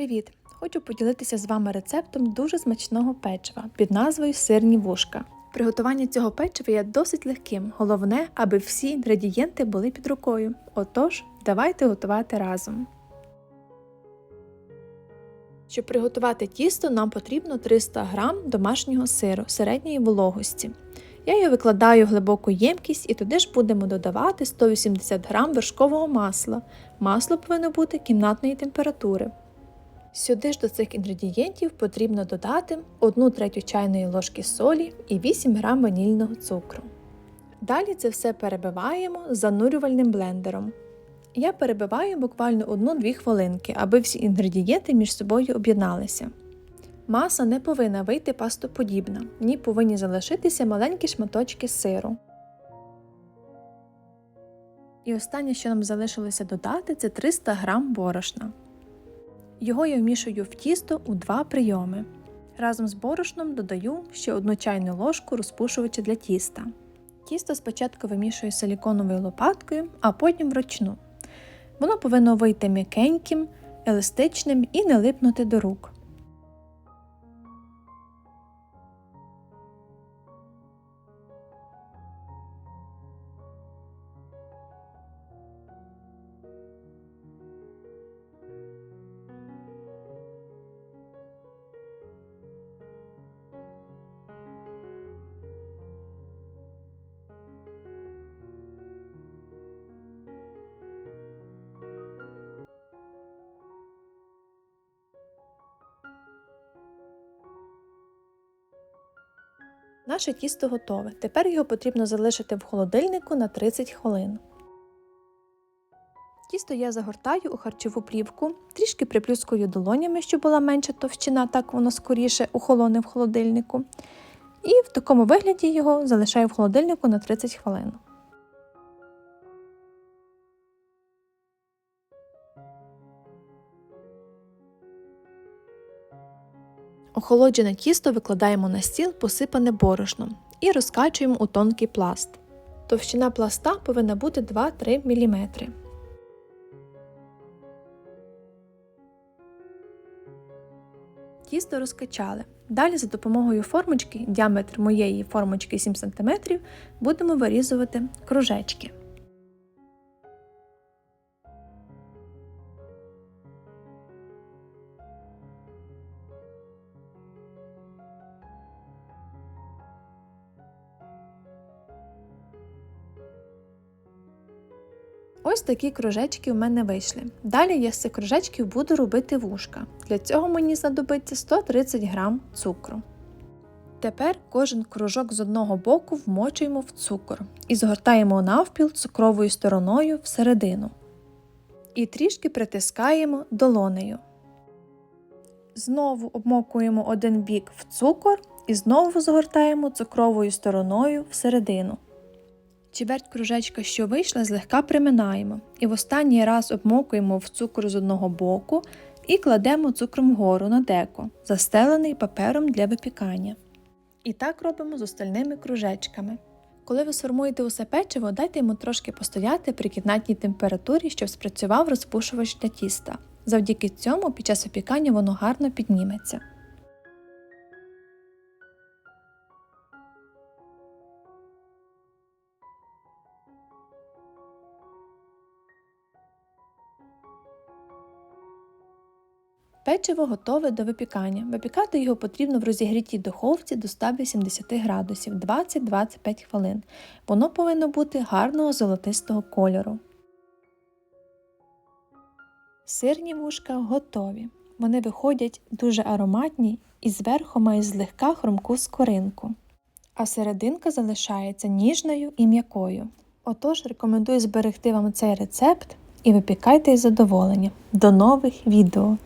Привіт! Хочу поділитися з вами рецептом дуже смачного печива під назвою сирні вушка. Приготування цього печива є досить легким. Головне, аби всі інгредієнти були під рукою. Отож, давайте готувати разом. Щоб приготувати тісто, нам потрібно 300 г домашнього сиру середньої вологості. Я його викладаю в глибоку ємкість і туди ж будемо додавати 180 г вершкового масла. Масло повинно бути кімнатної температури. Сюди ж до цих інгредієнтів потрібно додати 1 третю чайної ложки солі і 8 г ванільного цукру. Далі це все перебиваємо занурювальним блендером. Я перебиваю буквально 1-2 хвилинки, аби всі інгредієнти між собою об'єдналися. Маса не повинна вийти пастоподібна, в ній повинні залишитися маленькі шматочки сиру. І останнє, що нам залишилося додати, це 300 г борошна. Його я вмішую в тісто у два прийоми. Разом з борошном додаю ще одну чайну ложку розпушувача для тіста. Тісто спочатку вимішую силіконовою лопаткою, а потім вручну. Воно повинно вийти м'якеньким, еластичним і не липнути до рук. Наше тісто готове. Тепер його потрібно залишити в холодильнику на 30 хвилин. Тісто я загортаю у харчову плівку, трішки приплюскую долонями, щоб була менша товщина, так воно скоріше охолоне в холодильнику. І в такому вигляді його залишаю в холодильнику на 30 хвилин. Охолоджене тісто викладаємо на стіл, посипане борошном, і розкачуємо у тонкий пласт. Товщина пласта повинна бути 2-3 мм. Тісто розкачали. Далі за допомогою формочки, діаметр моєї формочки 7 см, будемо вирізувати кружечки. Ось такі кружечки у мене вийшли. Далі я з цих кружечків буду робити вушка. Для цього мені знадобиться 130 г цукру. Тепер кожен кружок з одного боку вмочуємо в цукор і згортаємо навпіл цукровою стороною всередину. І трішки притискаємо долонею. Знову обмокуємо один бік в цукор і знову згортаємо цукровою стороною всередину. Чверть кружечка, що вийшла, злегка приминаємо і в останній раз обмокуємо в цукор з одного боку і кладемо цукром вгору на деко, застелений папером для випікання. І так робимо з остальними кружечками. Коли ви сформуєте усе печиво, дайте йому трошки постояти при кімнатній температурі, щоб спрацював розпушувач для тіста. Завдяки цьому під час випікання воно гарно підніметься. Печиво готове до випікання. Випікати його потрібно в розігрітій духовці до 180 градусів 20-25 хвилин. Воно повинно бути гарного золотистого кольору. Сирні вушка готові. Вони виходять дуже ароматні і зверху мають злегка хрумку скоринку. А серединка залишається ніжною і м'якою. Отож, рекомендую зберегти вам цей рецепт і випікайте із задоволенням. До нових відео!